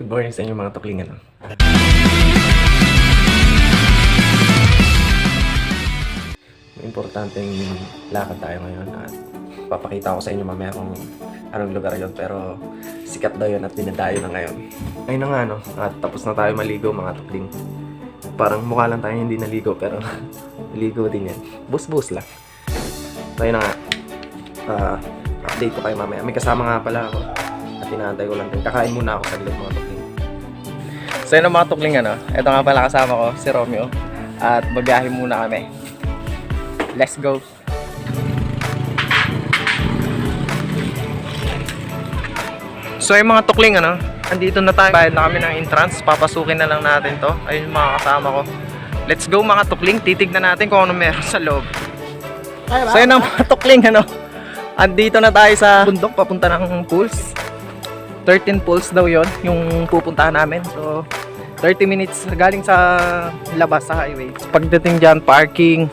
Good morning sa inyo mga tukling ano. May importanteng lakad tayo ngayon at papakita ko sa inyo mamaya kung anong lugar yon pero sikat daw yun at dinadayo na ngayon. Ayun na nga no, at tapos na tayo maligo mga tukling. Parang mukha lang tayo hindi naligo pero naligo din yan. Bus-bus lang. So ayun na nga, Ah, update ko kayo mamaya. May kasama nga pala ako at inaantay ko lang din. Kakain muna ako saglit mga tukling. So yun ang mga tukling ano. Ito nga pala kasama ko, si Romeo. At babiyahe muna kami. Let's go! So yung mga tukling ano, andito na tayo. Bayad na kami ng entrance. Papasukin na lang natin to. Ayun yung mga kasama ko. Let's go mga tukling. Titignan natin kung ano meron sa loob. So yun ang mga tukling ano. Andito na tayo sa bundok papunta ng pools. 13 pools daw yon yung pupuntahan namin. So 30 minutes galing sa labas sa highway. Pagdating dyan, parking.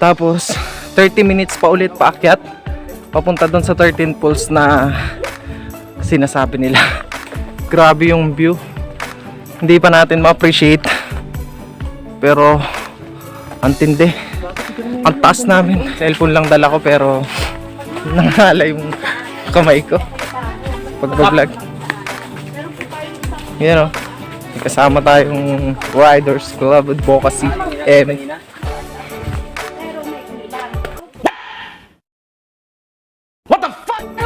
Tapos 30 minutes pa ulit paakyat. Papunta doon sa 13 pools na sinasabi nila. Grabe yung view. Hindi pa natin ma-appreciate. Pero ang. Ang taas namin. Cellphone lang dala ko pero nangalala yung kamay ko. Pag-vlog. Yan o. May kasama tayong Riders Club Advocacy. M.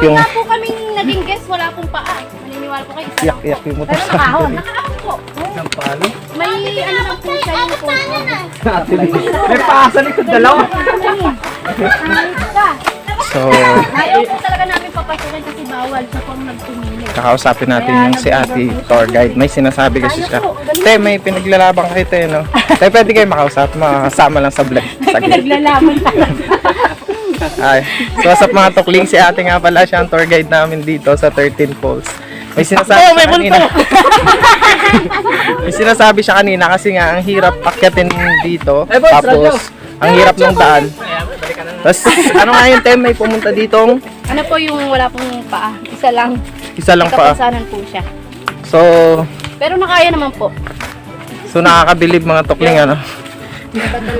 Yung Wala po kaming naging guest, wala pong paa. Maniniwala po kayo. po. yak-yak yung motor Pero sa akin. Nakahon po. Ng palo. May ano lang po siya yung po. May paa sa likod dalawa. So, Ayaw po talaga namin papasukin kasi bawal siya pang nagtumili. kakausapin natin yung si ate tour guide. May sinasabi kasi siya. Te, may pinaglalabang kayo te, no? Te, pwede kayo makausap, makasama lang sa vlog. Saglit. Pinaglalaman talaga. Ay, so up mga tukling? Si ate nga pala siya ang tour guide namin dito sa 13 Falls. May sinasabi siya kanina. may sinasabi siya kanina kasi nga ang hirap akyatin dito. Tapos, ang hirap ng daan. Tapos, ano nga yung tem? May pumunta ditong Ano po yung wala pong paa? Isa lang. isa lang pa. Kapansanan po siya. So, Pero nakaya naman po. so nakakabilib mga tukling ano.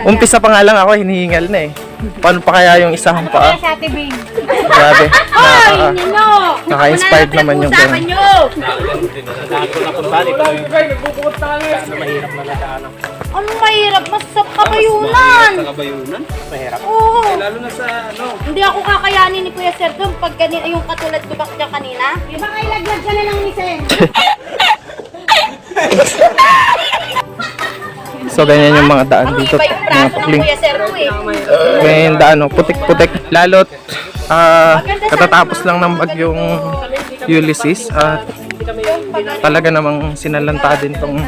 Umpisa pa nga lang ako, hinihingal na eh. Paano pa kaya yung isang paa? sa ate Bing. Grabe. Ay, Nakaka- Nino! Naka-inspired naman yung ganun. nyo! Anong mahirap? Mas sa kabayunan! Sa kabayunan? Mahirap? Oo. lalo na sa ano? Hindi ako kakayanin ni Kuya Sir doon pag kanina, yung katulad ko bak niya kanina. Di ba kailaglag ka na ng misen? So, ganyan yung mga daan Ang dito. iba yung Mga braso ng tukling. Kuya Sir ko eh. May daan, no? putik-putik. Lalo't ah, katatapos lang ng bagyong Ulysses at talaga namang sinalanta din tong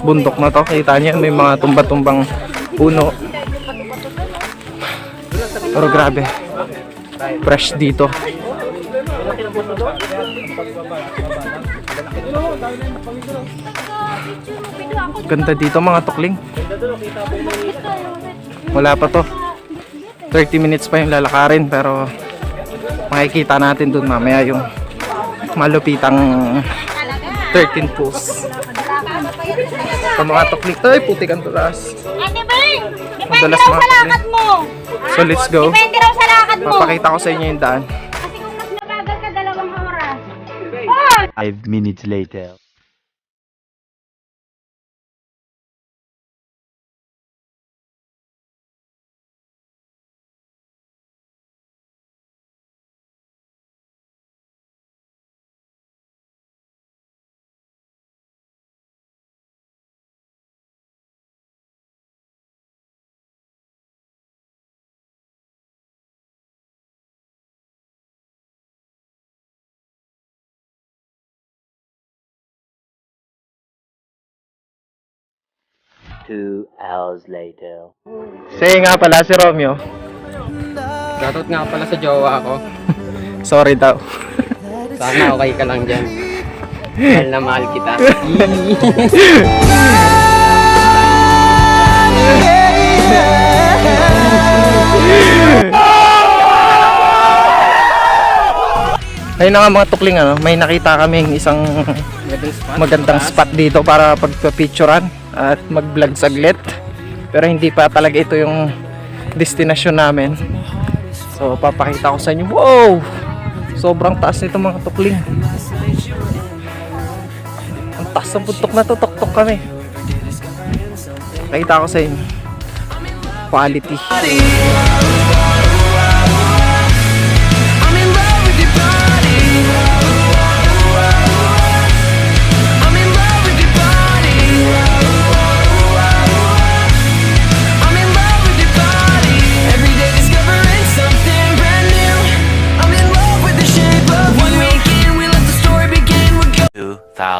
bundok na to. Kita niyo, may mga tumba-tumbang puno. Pero grabe. Fresh dito. Ganda dito mga tukling. Wala pa to. 30 minutes pa yung lalakarin pero makikita natin dun mamaya yung malupitang 13 pools. Sa mga tuklik to, ay putik ang tulas. Ate Bing! Madalas mga tuklik. mo! So let's go. Depende raw sa lakad mo. Papakita ko sa inyo yung daan. Kasi kung mas mabagal ka, dalawang oras. Five minutes later. Two hours later. Say nga pala si Romeo. Shoutout nga pala sa jowa ko. Sorry daw. Sana okay ka lang dyan. Mahal na mahal kita. Ayun na nga mga tukling ano, may nakita kaming isang magandang spot dito para pagpa-picturean at mag-vlog saglit. Pero hindi pa talaga ito yung destination namin. So papakita ko sa inyo. Wow! Sobrang taas nito mga tukling. Ang taas ng puntok na to, tuktok kami. Pakita ko sa inyo. Quality. I'm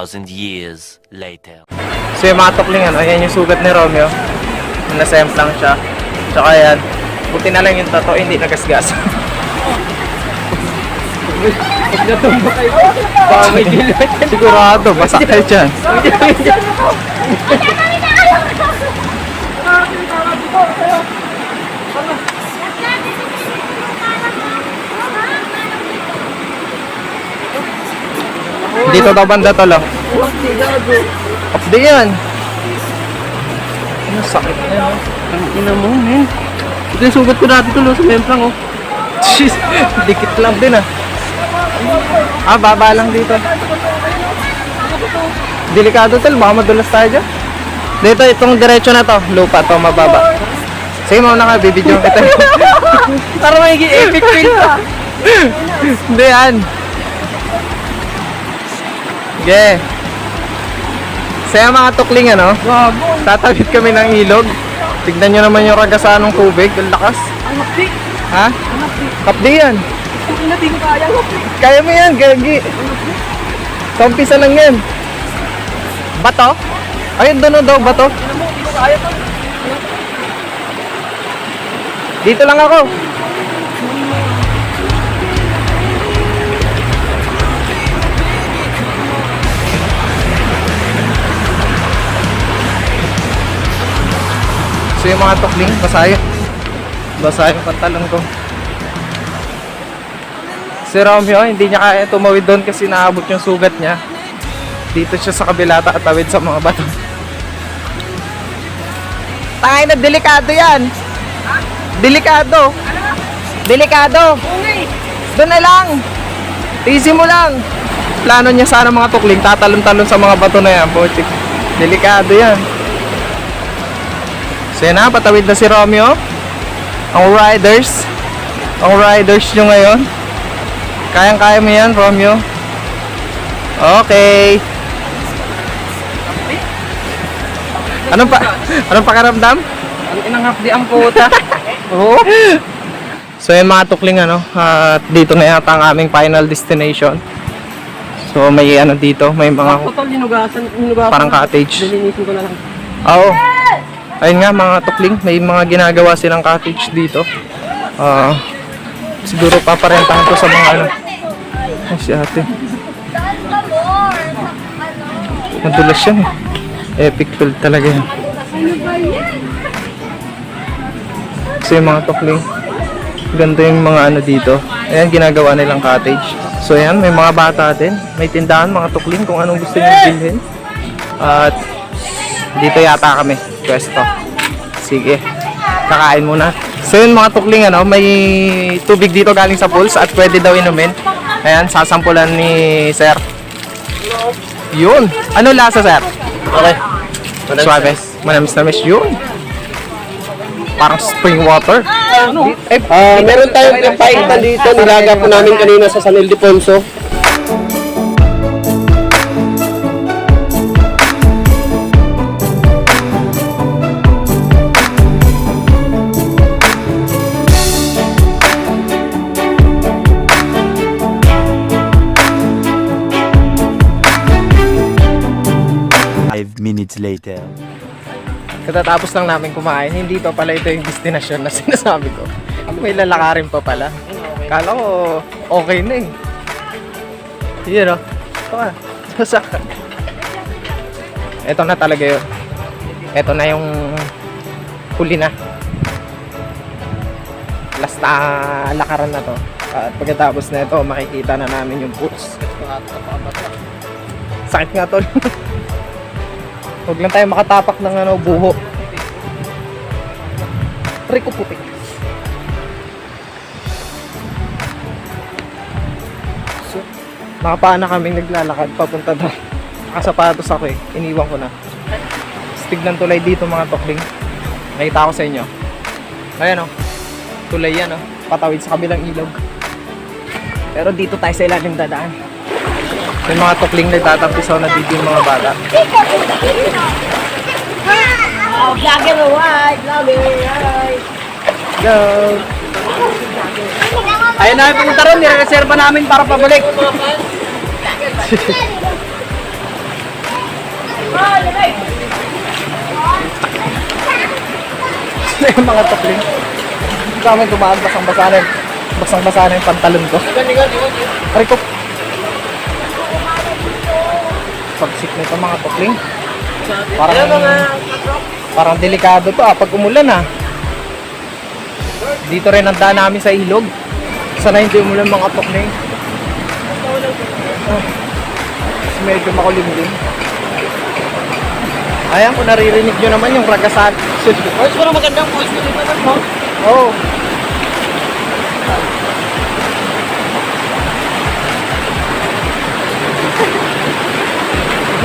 2,000 years later. So yung mga tukling ano, yan yung sugat ni Romeo. Nasemplang siya. Tsaka yan, buti na lang yung tato, hindi nagasgas. Sigurado, basa kayo dyan. Dito daw banda to lang. Updi yan. Ano sakit na yan? Ang ina mo, men. Ito yung sugat ko dati tulo sa memplang, oh. Jeez, dikit lang din ah. Ah, baba lang dito. Delikado tol, baka madulas tayo dyan. Dito, itong diretso na to, lupa to, mababa. Sige mo na ka, bibidyo kita. Para magiging epic fail pa. Hindi yan. Sige. Saya mga tukling ano, Gago. tatawid kami ng ilog. Tignan nyo naman yung ragasan ng tubig, ang lakas. Ang hapdi. Ha? Kapdi yan. Ang ina, di ko kaya. Ang hapdi. Kaya mo yan, gagi. Sa umpisa lang yan. Bato? Ayun, doon daw, bato. Dito lang ako. So yung mga tukling, basayo. Basayo yung pantalon ko. Si Romeo, hindi niya kaya tumawid doon kasi naabot yung sugat niya. Dito siya sa kabila tatawid sa mga bato. Tangay na delikado yan. Delikado. Delikado. Doon na lang. Easy mo lang. Plano niya sana mga tukling, tatalon-talon sa mga bato na yan. Pochik. Delikado yan. So yan na, patawid na si Romeo. Ang riders. Ang riders nyo ngayon. Kayang-kaya mo yan, Romeo. Okay. Anong pa anong pakiramdam? Ang inang hapdi ang puta. Oo. So yan mga tukling ano, at dito na yata ang aming final destination. So may ano dito, may mga Total, hinugasan. Hinugasan. parang cottage. Lilinisin ko na lang. Oo. Ayun nga mga tukling, may mga ginagawa silang cottage dito. Ah, siguro paparentahan ko sa mga ano. Ay, si ate. Madulas yan eh. Epic build talaga yan. So yung mga tukling, ganda yung mga ano dito. Ayan, ginagawa nilang cottage. So ayan, may mga bata din. May tindahan, mga tukling, kung anong gusto nyo bilhin. At dito yata kami, pwesto. Sige, kakain muna. So yun mga tukling, ano, may tubig dito galing sa pools at pwede daw inumin. Ayan, sasampulan ni Sir. Yun. Ano lasa, Sir? Okay. Suaves. Manamis-namis. Yun. Parang spring water. Eh, ah, meron tayong pinapaitan dito. Nilaga po namin kanina sa San Ildefonso. Later. Katatapos lang namin kumain, hindi pa pala ito yung destination na sinasabi ko. May lalakarin pa pala. Kala ko okay na eh. Yun o. Ito ka. Sasaka. Ito na talaga yun. Ito na yung huli na. Last na lakaran na to. At pagkatapos na ito, makikita na namin yung boots. Sakit nga tol. Huwag lang tayo makatapak ng ano, buho. Rico putik. So, nakapaan na kaming naglalakad papunta doon. Nakasapatos ako eh. Iniwan ko na. Stig ng tulay dito mga tokling. Nakita ko sa inyo. Ayan o. Tulay yan o. Patawid sa kabilang ilog. Pero dito tayo sa ilalim dadaan. May mga tokling nagtatampisaw na dito yung mga bata. Oh, vlogger, why? Vlogger, why? Go! Ayun na, pumunta ron, nire-reserva namin para pabalik. yung mga tokling. Kami dumaan basang-basa na yung- basang-basa na yung pantalon ko. Aray ko. Pagsik nito mga tokling. Parang, parang delikado to ah, pag umulan ah. Dito rin ang daan namin sa ilog. Sana hindi umulan mga tokling. Oh. Medyo makulimlim. Ayan, kung naririnig nyo naman yung ragasan. Boys, parang magandang voice ko dito. Oo. Oh.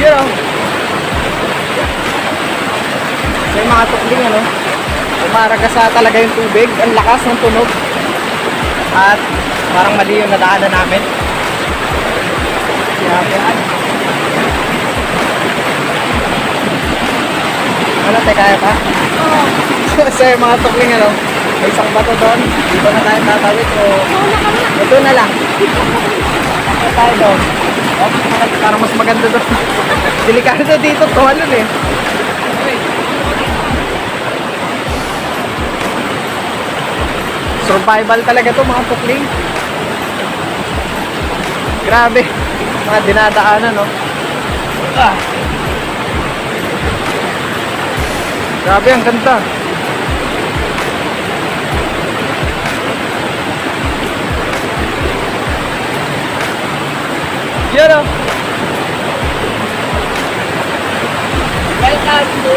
Yun oh. So yung mga tukling ano, umaragasa talaga yung tubig, ang lakas ng tunog. At parang mali yung nadaanan namin. Grabe ay. Ano, teka kaya pa? so yung mga tukling ano, may isang bato doon, dito na tayo tatawid o ito na lang. Ito tayo doon. Oh, parang mas maganda doon. Delikado dito, tumalon eh. Survival talaga to mga tukling. Grabe. Mga dinadaanan, no? Ah. Grabe, ang ganda. Yan o. Welcome to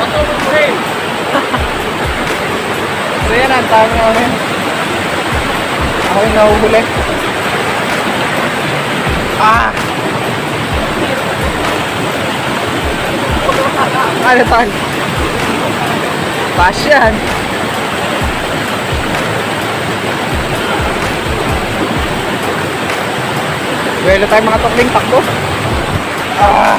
Matutuhin. So yan, ang dami rin. Ako nahuhuli. Ah! Ano tal? Bash yan. Welo tayo mga tukling takbo. Ah!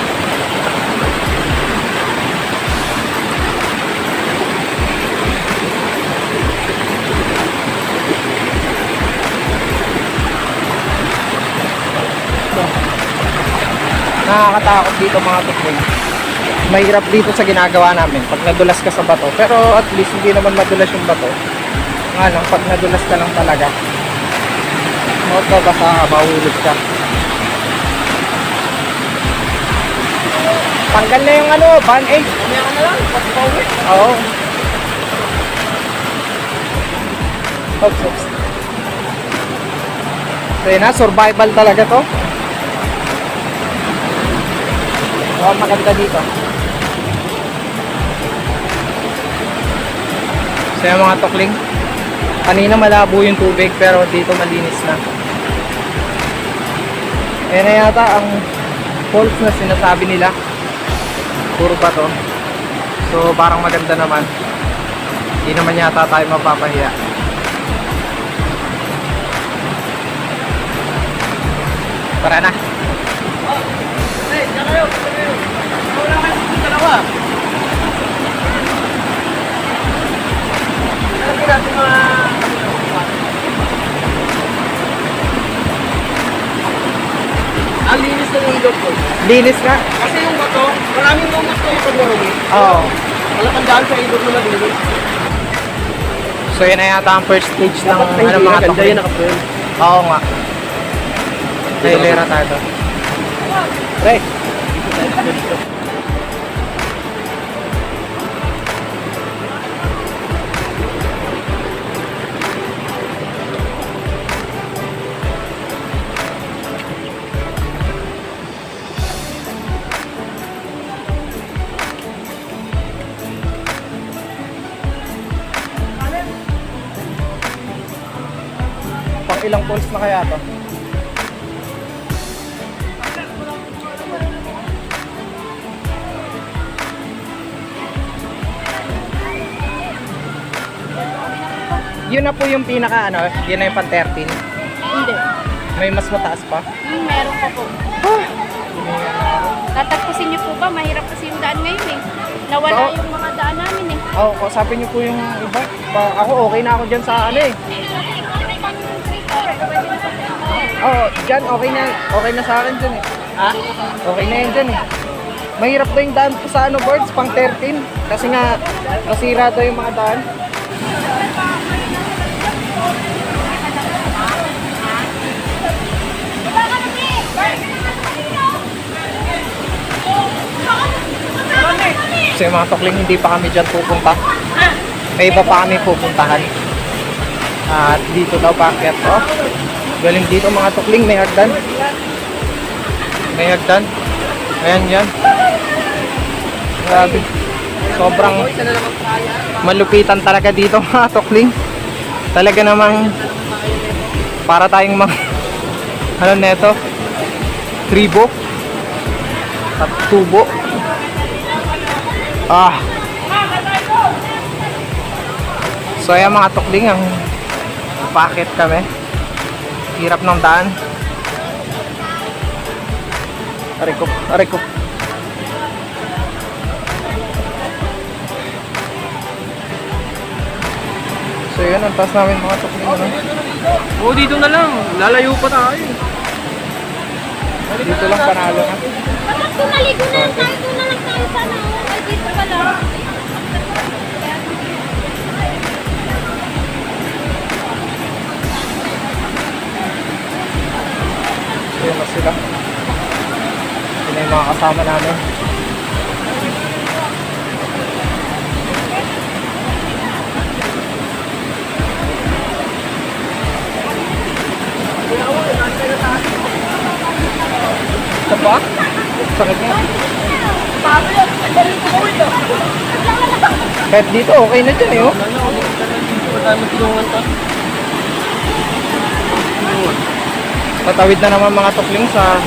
nakakatakot dito mga tukling. Mahirap dito sa ginagawa namin pag nadulas ka sa bato. Pero at least hindi naman madulas yung bato. Nga lang, pag nadulas ka lang talaga, magbabasa ka, mahulog ka. Tanggal na yung ano, band aid. Mamaya ka na lang, pag-pauwi. Oo. Oops, oops. So yun na, survival talaga to. Oh, maganda dito. So yung mga tukling, kanina malabo yung tubig pero dito malinis na. Ayan na yata ang falls na sinasabi nila. Puro ba to? So parang maganda naman. Hindi naman yata tayo mapapahiya. Tara na. Hey, diyan kayo, diyan kayo. Wala kayo dalawa. Lagi natin. Ang linis ng ilog ko. Linis nga. Kasi yung bato, maraming lumot ko yung pagmarumi. Oo. Wala kang daan sa ilog na malinis. So yun na yata ang first stage ng ano, mga ganda tukling. yan nakapwel. Oo nga. Nailera tayo. Pre. Ilang falls na kaya to? Yun na po yung pinaka ano, yun na yung pan 13. Hindi. May mas mataas pa. Hmm, meron pa po. Tatagpusin niyo po ba? Mahirap kasi yung daan ngayon eh. Nawala Oo. yung mga daan namin eh. Oo, oh, kausapin niyo po yung iba. Pa, ako okay na ako dyan sa ano eh. Oh, dyan okay na, okay na sa akin dyan eh. Ha? Okay na yan dyan eh. Mahirap daw yung daan po sa ano birds, pang 13. Kasi nga, nasira daw yung mga daan. Yung mga tukling hindi pa kami dyan pupunta. May iba pa kami pupuntahan. At dito daw paakyat to. Galing dito mga tukling, may hagdan. May hagdan. Ayan yan. Grabe. Sobrang malupitan talaga dito mga tukling. Talaga namang para tayong mga ano neto tribo at tubo Ah. So ayan mga tukling ang packet kami. Hirap ng daan. Aray ko, aray ko. So yun, ang taas namin mga tukling. Ano? Oo, dito na lang. Lalayo pa tayo. Dito lang panalo na. Bakit tumaligo na lang tayo? Doon na lang tayo sana. Ay, dito ka lang. Yun na sila. Yun na yung mga kasama namin. Ito pa? Sakit nga. Kahit dito, okay na dyan eh, oh. Hindi tayo magtulungan to. Tatawid na naman mga tukling sa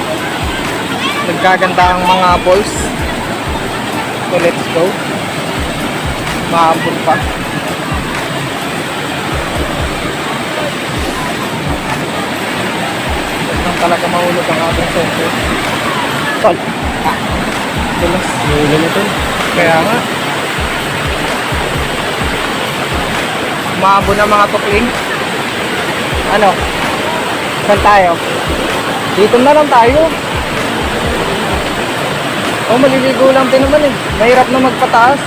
nagkagandahang mga balls. So let's go. Maambol pa. Lang talaga mahulog ang ating center. Tol. Ah. Tulas. Kaya nga. Maambol na mga tukling. Ano? Saan tayo? Dito na lang tayo. Oh, maliligo lang din naman eh. Mahirap na magpataas.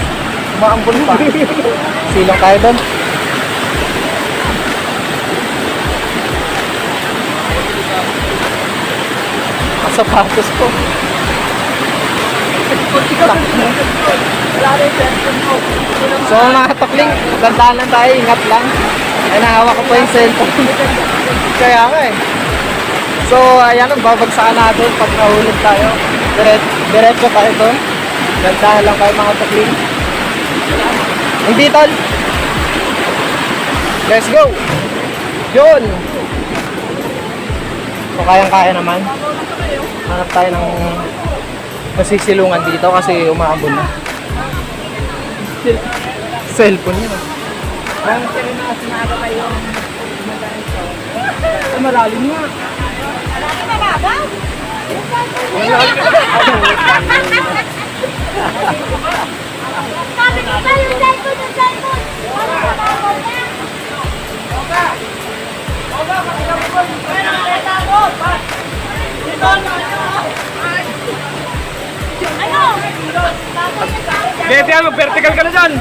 Maambon pa. Silong tayo doon. Sapatos ko. So mga tukling, dandahan lang tayo, ingat lang. Ay nahawak ko pa yung cellphone. Kaya nga eh. So ayan, babagsakan natin pag nahulog tayo. Diret diretso tayo doon. Dandahan lang kayo mga tukling. Hindi tol. Let's go. Yun. So kayang-kaya naman. Hanap tayo ng masisilungan dito kasi umaambon na. Cellphone yun. ah. Ay, malalim nga. Sabi ko ba Kaya tiyan, mag-vertical ka na dyan.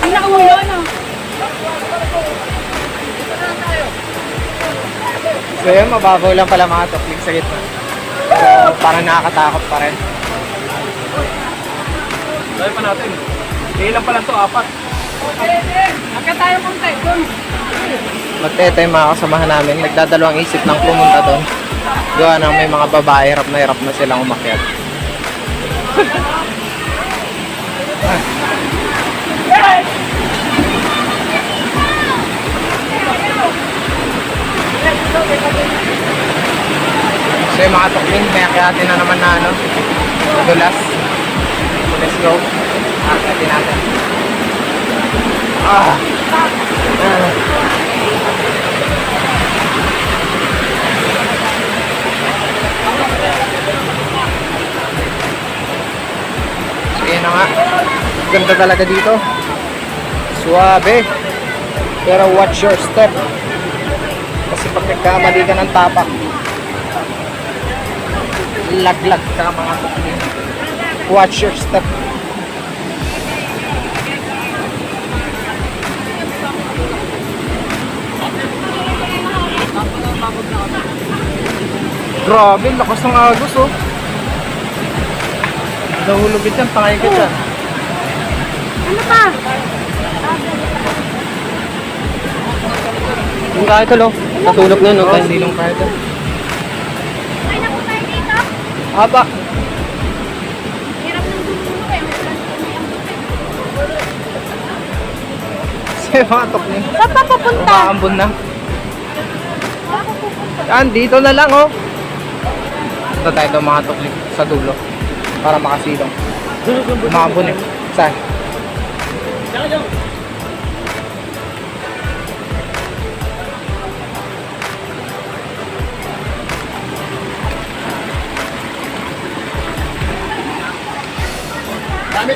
Hindi na ano? So yun, mababaw lang pala mga tukling sa gitna. Pero parang nakakatakot pa rin. Dahil pa natin. Ilan pa lang to, apat. Agka tayo punta doon. Magtete yung mga kasamahan namin. Nagdadalawang isip ng pumunta doon. Gawa na may mga babae, hirap na hirap na silang umakyat. So yung mga tukling, may akyatin na naman na ano, madulas. So let's go. Akyatin natin. Ah. Ah. So yun na nga. Ganda talaga dito. Suabe. Pero watch your step. Kasi pag nagkamali ka ng tapak, laglag ka mga tukling. Watch your step. Grabe, lakas ng agos oh. Nahulugit yan, tangay ka dyan. Ano pa? Yung kahit ito, natulog na, no? Oh, Kahit silong kaya dyan. Ay, naku tayo dito. Aba, Hirap ng dulo eh. sa mga tukling. Saan pa papunta? Umaambon na. Yan, dito na lang oh. Ito tayo ito mga tukling sa dulo. Para makasilong. Umaambon eh. Saan?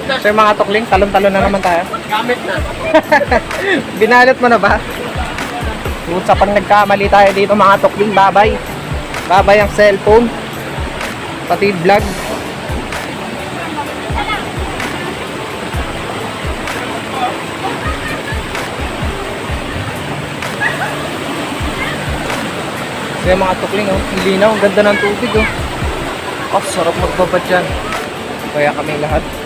So yung mga tukling, talon-talon na naman tayo. Gamit na. Binalot mo na ba? Sa pag nagkamali tayo dito mga tukling, babay. Babay ang cellphone. Pati vlog. So yung mga tukling, oh, linaw, ang ganda ng tubig. Oh. Oh, sarap magbabad dyan. Kaya kami lahat.